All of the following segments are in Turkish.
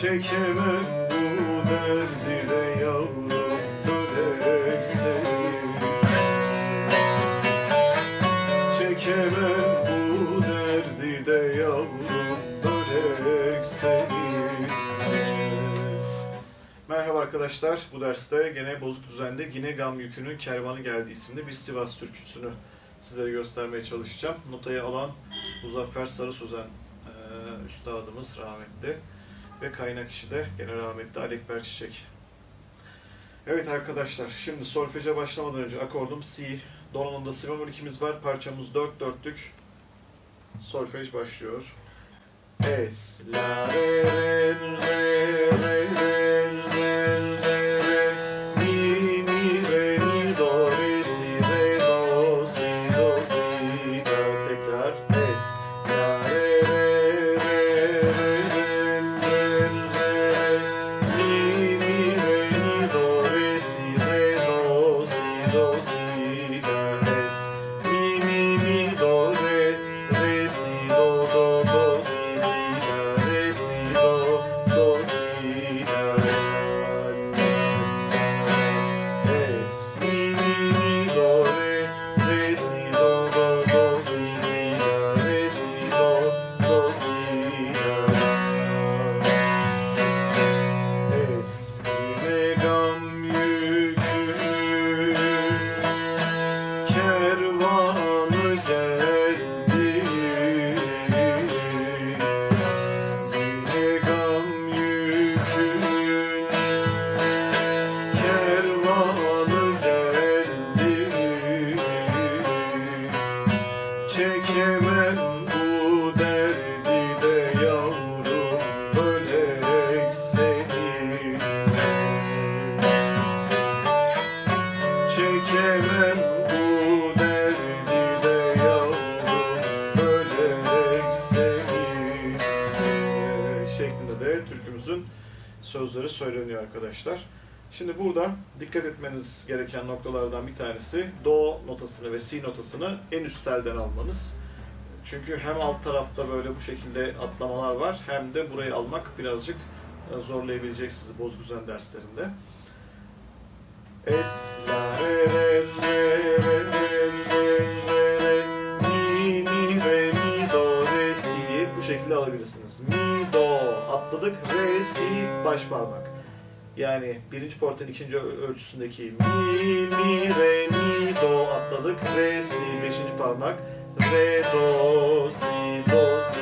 Çekemek bu derdi de yavrum dönerek seni Çekemem bu derdi de yavrum dönerek seni Merhaba arkadaşlar. Bu derste gene bozuk düzende Gine Gam Yükü'nün Kervanı Geldi isimli bir Sivas türküsünü sizlere göstermeye çalışacağım. Notayı alan Muzaffer Sarı Sözen e, üstadımız rahmetli ve kaynak kişi de gene rahmetli Alekber Çiçek. Evet arkadaşlar şimdi solfeje başlamadan önce akordum C, donanımda si bemol ikimiz var, parçamız 4 dörtlük. Solfej başlıyor. Es, la, re, re, re, re, Çekemem bu derdi de yavrum bölek seni Çekemem bu derdi de yavrum bölek seni şeklinde de türkümüzün sözleri söyleniyor arkadaşlar. Şimdi burada dikkat etmeniz gereken noktalardan bir tanesi do notasını ve si notasını en üst telden almanız. Çünkü hem alt tarafta böyle bu şekilde atlamalar var hem de burayı almak birazcık e, zorlayabilecek sizi bozgüzen derslerinde. Es, la, re, re, re, re, re, re, re, mi, mi, re, mi, do, re, si bu şekilde alabilirsiniz. Mi, do atladık, re, si, baş parmak. Yani birinci portanın ikinci ölçüsündeki mi, mi, re, mi, do atladık, re, si beşinci parmak, re, do, si, do, si,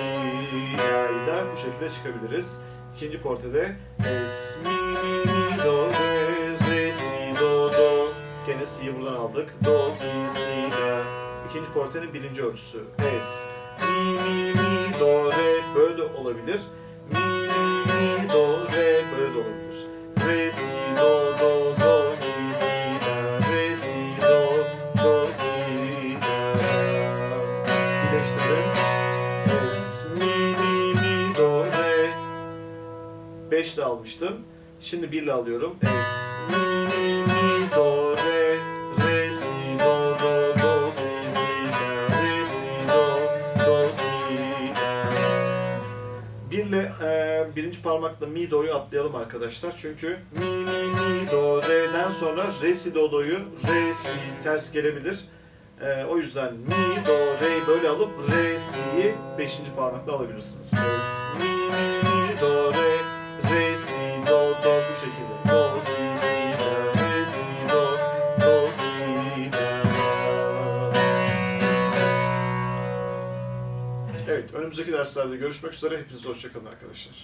ya'yı da bu şekilde çıkabiliriz. İkinci portede es, mi, mi, mi, do, re, re, si, do, do. Gene si'yi buradan aldık. Do, si, si, la. İkinci portenin birinci ölçüsü. Es, mi, mi, mi, do, re. Böyle de olabilir. Mi, 5 ile almıştım. Şimdi 1 ile alıyorum. Es, mi, mi, do, re, re, si, do, do, do, si, si, la, re, si, do, do, si, la. 1 ile e, birinci parmakla mi, do'yu atlayalım arkadaşlar. Çünkü mi, mi, mi, do, re'den sonra re, si, do, do'yu re, si ters gelebilir. E, o yüzden mi, do, re'yi böyle alıp re, si'yi beşinci parmakla alabilirsiniz. Es, mi, mi, Evet, önümüzdeki derslerde görüşmek üzere. Hepinize hoşçakalın arkadaşlar.